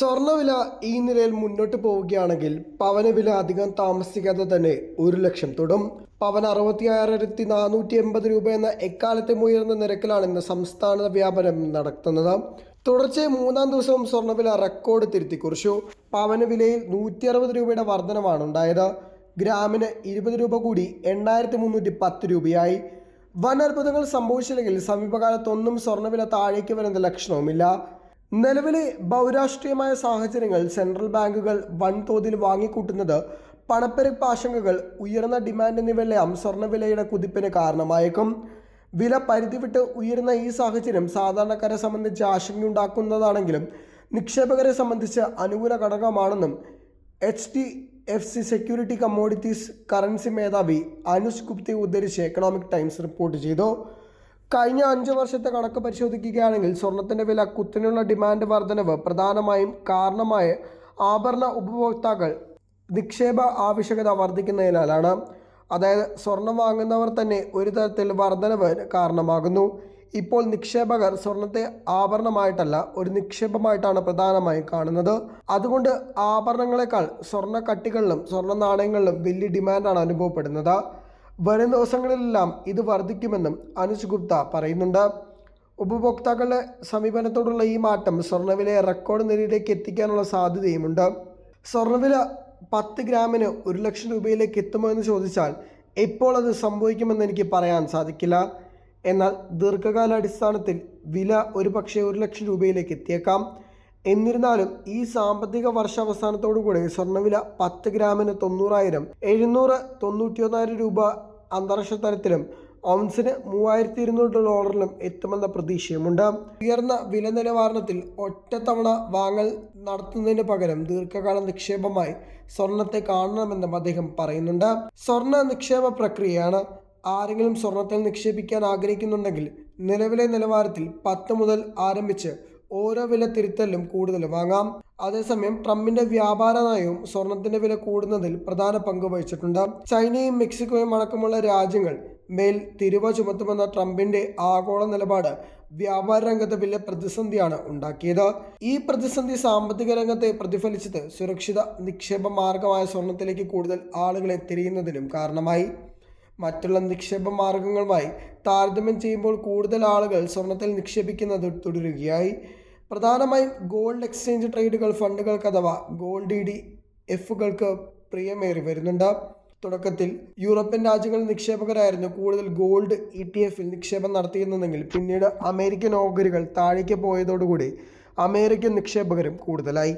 സ്വർണവില ഈ നിലയിൽ മുന്നോട്ട് പോവുകയാണെങ്കിൽ പവന വില അധികം താമസിക്കാതെ തന്നെ ഒരു ലക്ഷം തൊടും. പവൻ അറുപത്തി ആയിരത്തി നാനൂറ്റി എൺപത് രൂപ എന്ന എക്കാലത്തെ ഉയർന്ന നിരക്കിലാണ് ഇന്ന് സംസ്ഥാന വ്യാപനം നടത്തുന്നത്. തുടർച്ചയായി മൂന്നാം ദിവസവും സ്വർണവില റെക്കോർഡ് തിരുത്തി കുറിച്ചു പവന വിലയിൽ നൂറ്റി അറുപത് രൂപയുടെ വർധനമാണ് ഉണ്ടായത്. ഗ്രാമിന് ഇരുപത് രൂപ കൂടി എണ്ണായിരത്തി മുന്നൂറ്റി പത്ത് രൂപയായി. വൻ അത്ഭുതങ്ങൾ സംഭവിച്ചില്ലെങ്കിൽ സമീപകാലത്തൊന്നും സ്വർണവില താഴേക്ക് വരുന്ന ലക്ഷണവുമില്ല. നിലവിലെ ബൗരാഷ്ട്രീയമായ സാഹചര്യങ്ങൾ സെൻട്രൽ ബാങ്കുകൾ വൻതോതിൽ വാങ്ങിക്കൂട്ടുന്നത് പണപ്പെരുപ്പ് ആശങ്കകൾ ഉയർന്ന ഡിമാൻഡ് എന്നിവയെല്ലാം സ്വർണവിലയുടെ കുതിപ്പിന് കാരണമായേക്കും. വില പരിധി വിട്ട് ഉയരുന്ന ഈ സാഹചര്യം സാധാരണക്കാരെ സംബന്ധിച്ച് ആശങ്കയുണ്ടാക്കുന്നതാണെങ്കിലും നിക്ഷേപകരെ സംബന്ധിച്ച് അനുകൂല ഘടകമാണെന്നും H D F C security commodities currency മേധാവി അനുസ് ഗുപ്തി ഉദ്ധരിച്ച് എക്കണോമിക് ടൈംസ് റിപ്പോർട്ട് ചെയ്തു. കഴിഞ്ഞ അഞ്ച് വർഷത്തെ കണക്ക് പരിശോധിക്കുകയാണെങ്കിൽ സ്വർണത്തിന്റെ വില കുത്തിനുള്ള ഡിമാൻഡ് വർധനവ് പ്രധാനമായും കാരണമായ ആഭരണ ഉപഭോക്താക്കൾ നിക്ഷേപ ആവശ്യകത വർദ്ധിക്കുന്നതിനാലാണ് അതായത് സ്വർണം വാങ്ങുന്നവർ തന്നെ ഒരു തരത്തിൽ വർധനവ് കാരണമാകുന്നു. ഇപ്പോൾ നിക്ഷേപകർ സ്വർണത്തെ ആഭരണമായിട്ടല്ല ഒരു നിക്ഷേപമായിട്ടാണ് പ്രധാനമായും കാണുന്നത്. അതുകൊണ്ട് ആഭരണങ്ങളെക്കാൾ സ്വർണക്കട്ടികളിലും സ്വർണ നാണയങ്ങളിലും വലിയ ഡിമാൻഡാണ് അനുഭവപ്പെടുന്നത്. വരും ദിവസങ്ങളിലെല്ലാം ഇത് വർദ്ധിക്കുമെന്നും അനുജ് ഗുപ്ത പറയുന്നുണ്ട്. ഉപഭോക്താക്കളുടെ സമീപനത്തോടുള്ള ഈ മാറ്റം സ്വർണവിലയെ റെക്കോർഡ് നിലയിലേക്ക് എത്തിക്കാനുള്ള സാധ്യതയുമുണ്ട്. സ്വർണവില പത്ത് ഗ്രാമിന് ഒരു ലക്ഷം രൂപയിലേക്ക് എത്തുമോ എന്ന് ചോദിച്ചാൽ എപ്പോൾ അത് സംഭവിക്കുമെന്ന് എനിക്ക് പറയാൻ സാധിക്കില്ല. എന്നാൽ ദീർഘകാലാടിസ്ഥാനത്തിൽ വില ഒരു പക്ഷേ ഒരു ലക്ഷം രൂപയിലേക്ക് എത്തിയേക്കാം. എന്നിരുന്നാലും ഈ സാമ്പത്തിക വർഷാവസാനത്തോടുകൂടി സ്വർണവില പത്ത് ഗ്രാമിന് തൊണ്ണൂറായിരം എഴുന്നൂറ് തൊണ്ണൂറ്റിയൊന്നായിരം രൂപ അന്താരാഷ്ട്ര തലത്തിലും ഔൺസിന് മൂവായിരത്തി ഇരുന്നൂറ് ഡോളറിലും എത്തുമെന്ന പ്രതീക്ഷയുമുണ്ട്. ഉയർന്ന വില നിലവാരത്തിൽ ഒറ്റത്തവണ വാങ്ങൽ നടത്തുന്നതിന് പകരം ദീർഘകാല നിക്ഷേപമായി സ്വർണത്തെ കാണണമെന്നും അദ്ദേഹം പറയുന്നുണ്ട്. സ്വർണ നിക്ഷേപ പ്രക്രിയയാണ് ആരെങ്കിലും സ്വർണത്തിൽ നിക്ഷേപിക്കാൻ ആഗ്രഹിക്കുന്നുണ്ടെങ്കിൽ നിലവിലെ നിലവാരത്തിൽ പത്ത് മുതൽ ആരംഭിച്ച് ഓരോ വില തിരുത്തലിലും കൂടുതൽ വാങ്ങാം. അതേസമയം ട്രംപിന്റെ വ്യാപാര നയവും സ്വർണത്തിന്റെ വില കൂടുന്നതിൽ പ്രധാന പങ്ക് വഹിച്ചിട്ടുണ്ട്. ചൈനയും മെക്സിക്കോയും അടക്കമുള്ള രാജ്യങ്ങൾ മേൽ തിരുവ ചുമത്തുമെന്ന ട്രംപിന്റെ ആഗോള നിലപാട് വ്യാപാര രംഗത്ത് വലിയ പ്രതിസന്ധിയാണ് ഉണ്ടാക്കിയത്. ഈ പ്രതിസന്ധി സാമ്പത്തിക രംഗത്തെ പ്രതിഫലിച്ചത് സുരക്ഷിത നിക്ഷേപ മാർഗമായ സ്വർണത്തിലേക്ക് കൂടുതൽ ആളുകളെ തിരിയുന്നതിനും കാരണമായി. മറ്റുള്ള നിക്ഷേപ മാർഗങ്ങളുമായി താരതമ്യം ചെയ്യുമ്പോൾ കൂടുതൽ ആളുകൾ സ്വർണത്തിൽ നിക്ഷേപിക്കുന്നത് തുടരുകയായി. പ്രധാനമായും ഗോൾഡ് എക്സ്ചേഞ്ച് ട്രേഡുകൾ ഫണ്ടുകൾക്ക് അഥവാ ഗോൾഡ് ഇ ഡി എഫുകൾക്ക് പ്രിയമേറി വരുന്നുണ്ട്. തുടക്കത്തിൽ യൂറോപ്യൻ രാജ്യങ്ങളിൽ നിക്ഷേപകരായിരുന്നു കൂടുതൽ ഗോൾഡ് ഇ ടി എഫിൽ നിക്ഷേപം നടത്തിയിരുന്നെങ്കിൽ പിന്നീട് അമേരിക്കൻ ഓഹരികൾ താഴേക്ക് പോയതോടുകൂടി അമേരിക്കൻ നിക്ഷേപകരും കൂടുതലായി.